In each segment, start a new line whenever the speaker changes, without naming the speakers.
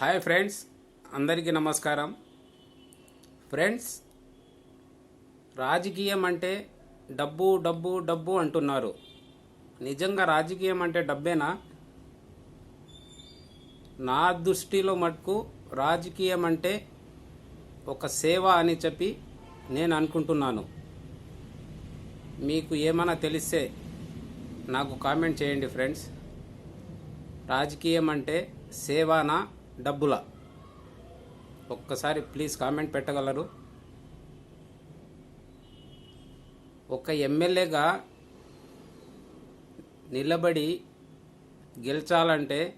Hi friends అందరికీ నమస్కారం. Friends రాజకీయం అంటే డబ్బు డబ్బు డబ్బు అంటున్నారు. నిజంగా రాజకీయం అంటే డబ్బేనా? నా దృష్టిలో మటుకు రాజకీయం అంటే ఒక సేవ అని చెప్పి నేను అనుకుంటున్నాను. మీకు ఏమైనా తెలిస్తే నాకు కామెంట్ చేయండి ఫ్రెండ్స్. రాజకీయం అంటే సేవానా? డబ్బుల. ఒక్కసారి ప్లీజ్ కామెంట్ పెట్టగలరు. ఒక ఎమ్మెల్యేగా నిలబడి గెలిచాలంటే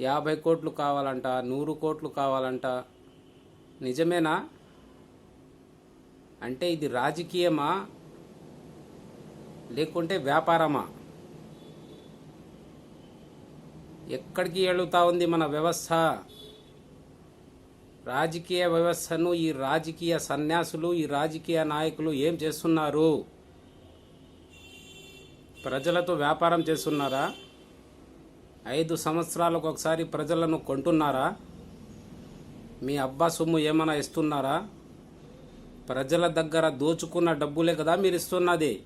యాభై కోట్లు కావాలంట నూరు కోట్లు కావాలంట. నిజమేనా? అంటే ఇది రాజకీయమా? లేకుంటే వ్యాపారమా? ఎక్కడికి వెళుతూ ఉంది మన వ్యవస్థ? రాజకీయ వ్యవస్థను ఈ రాజకీయ సన్యాసులు ఈ రాజకీయ నాయకులు ఏం చేస్తున్నారు? ప్రజలతో వ్యాపారం చేస్తున్నారా? ఐదు సంవత్సరాలకు ఒకసారి ప్రజలను కొంటున్నారా? మీ అబ్బా సొమ్ము ఏమైనా ఇస్తున్నారా? ప్రజల దగ్గర దోచుకున్న డబ్బులే కదా మీరు ఇస్తున్నది.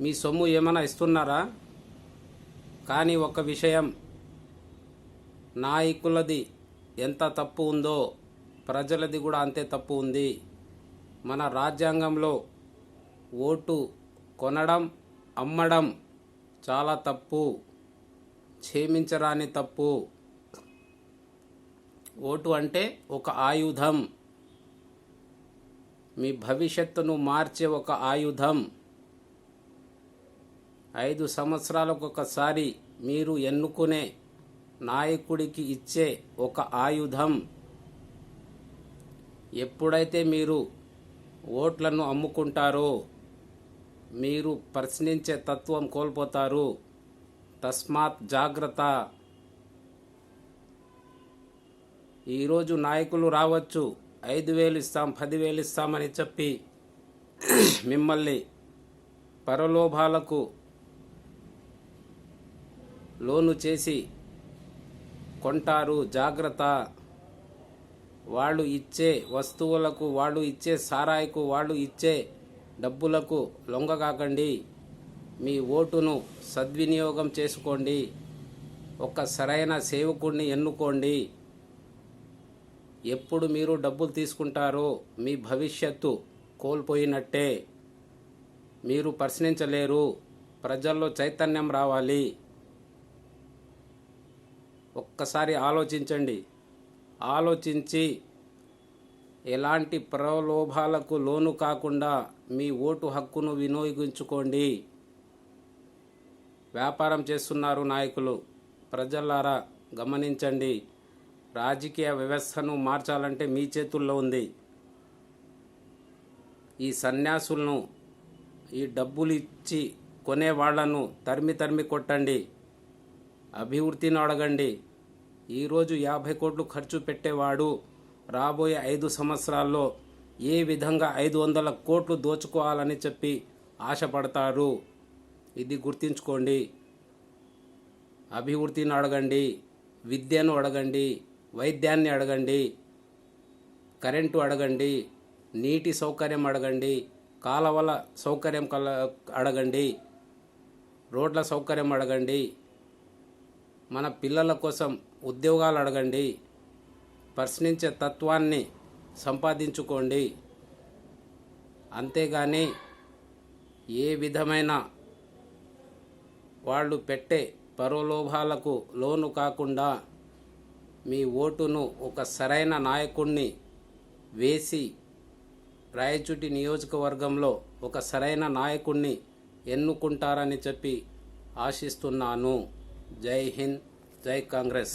మీ సొమ్ము ఏమైనా ఇస్తున్నారా? కానీ ఒక విషయం నాయకులది ఎంత తప్పు ఉందో ప్రజలది కూడా అంతే తప్పు ఉంది. మన రాజ్యాంగంలో ఓటు కొనడం అమ్మడం చాలా తప్పు. క్షేమించరాని తప్పు. ఓటు అంటే ఒక ఆయుధం. మీ భవిష్యత్తును మార్చే ఒక ఆయుధం. ఐదు సంవత్సరాలకు ఒకసారి మీరు ఎన్నుకునే నాయకుడికి ఇచ్చే ఒక ఆయుధం. ఎప్పుడైతే మీరు ఓట్లను అమ్ముకుంటారో మీరు ప్రశ్నించే తత్వం కోల్పోతారు. తస్మాత్ జాగ్రత్త. ఈరోజు నాయకులు రావచ్చు ఐదు వేలు ఇస్తాం పదివేలు ఇస్తామని చెప్పి మిమ్మల్ని పరలోభాలకు లోను చేసి కొంటారు. జాగ్రత్త. వాళ్ళు ఇచ్చే వస్తువులకు వాళ్ళు ఇచ్చే సారాయికు వాళ్ళు ఇచ్చే డబ్బులకు లొంగకాకండి. మీ ఓటును సద్వినియోగం చేసుకోండి. ఒక సరైన సేవకుడిని ఎన్నుకోండి. ఎప్పుడు మీరు డబ్బులు తీసుకుంటారో మీ భవిష్యత్తు కోల్పోయినట్టే. మీరు ప్రశ్నించలేరు. ప్రజల్లో చైతన్యం రావాలి. ఒక్కసారి ఆలోచించండి. ఆలోచించి ఎలాంటి ప్రలోభాలకు లోను కాకుండా మీ ఓటు హక్కును వినియోగించుకోండి. వ్యాపారం చేస్తున్నారు నాయకులు ప్రజలారా గమనించండి. రాజకీయ వ్యవస్థను మార్చాలంటే మీ చేతుల్లో ఉంది. ఈ సన్యాసులను ఈ డబ్బులు ఇచ్చి కొనే వాళ్ళను తరిమి తరిమి కొట్టండి. అభివృద్ధిని అడగండి. ఈరోజు యాభై కోట్లు ఖర్చు పెట్టేవాడు రాబోయే ఐదు సంవత్సరాల్లో ఏ విధంగా ఐదు వందల కోట్లు దోచుకోవాలని చెప్పి ఆశపడతారు. ఇది గుర్తుంచుకోండి. అభివృద్ధిని అడగండి విద్యను అడగండి వైద్యాన్ని అడగండి కరెంటు అడగండి నీటి సౌకర్యం అడగండి కాలవల సౌకర్యం కల అడగండి రోడ్ల సౌకర్యం అడగండి మన పిల్లల కోసం ఉద్యోగాలు అడగండి. ప్రశ్నించే తత్వాన్ని సంపాదించుకోండి. అంతేగాని ఏ విధమైన వాళ్ళు పెట్టే పరోలోభాలకు లోను కాకుండా మీ ఓటును ఒక సరైన నాయకుణ్ణి వేసి రాయచుటి నియోజకవర్గంలో ఒక సరైన నాయకుణ్ణి ఎన్నుకుంటారని చెప్పి ఆశిస్తున్నాను. जय हिंद जय कांग्रेस।